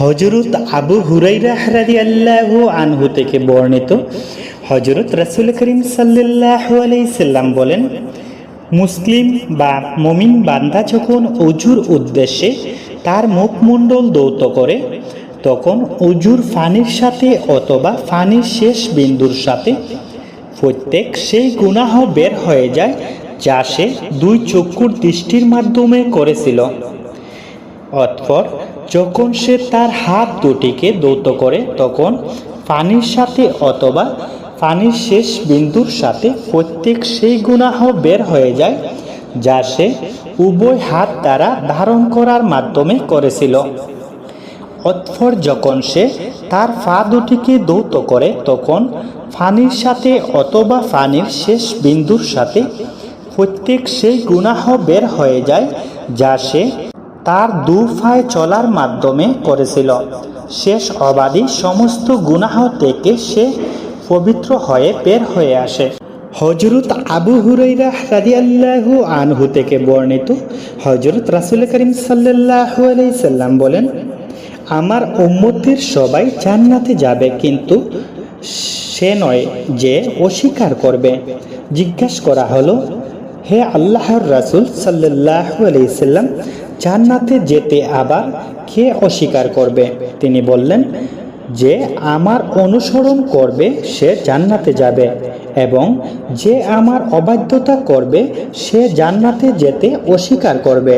হজরত আবু হুরাইরা রাদিয়াল্লাহু আনহু থেকে বর্ণিত হজরত রাসুল করিম সাল্লাল্লাহু আলাইহি সাল্লাম বলেন, মুসলিম বা মমিন বান্দা যখন অজুর উদ্দেশ্যে তার মুখমণ্ডল দৌত করে, তখন অজুর ফানির সাথে অথবা ফানির শেষ বিন্দুর সাথে প্রত্যেক সেই গুনাহ বের হয়ে যায় যা সে দুই চক্ষুর দৃষ্টির মাধ্যমে করেছিল। অতঃপর যখন সে তার হাত দুটিকে দৌত করে, তখন পানির সাথে অথবা পানির শেষ বিন্দুর সাথে প্রত্যেক সেই গুনাহ বের হয়ে যায়, যা সে উভয় হাত দ্বারা ধারণ করার মাধ্যমে করেছিল। অতঃপর যখন সে তার পা দুটিকে দৌত করে, তখন ফানির সাথে অথবা ফানির শেষ বিন্দুর সাথে প্রত্যেক সেই গুনাহ বের হয়ে যায়, যা সে তার দু ফায় চলার মাধ্যমে করেছিল। শেষ অবাধি সমস্ত গুনাহ থেকে সে পবিত্র হয়ে বের হয়ে আসে। হজরত আবু হুরাইরা রাদিয়াল্লাহু আনহু থেকে বর্ণিত হজরত রাসূল করিম সাল্লাল্লাহু আলাইহি সাল্লাম বলেন, আমার উম্মতের সবাই জান্নাতে যাবে, কিন্তু সে নয় যে অস্বীকার করবে। জিজ্ঞাসা করা হলো, হে আল্লাহর রাসূল সাল্লাল্লাহু আলাইহি সাল্লাম জান্নাতে যেতে আবার কে অস্বীকার করবে? তিনি বললেন, যে আমার অনুসরণ করবে, সে জান্নাতে যাবে এবং যে আমার অবাধ্যতা করবে, সে জান্নাতে যেতে অস্বীকার করবে।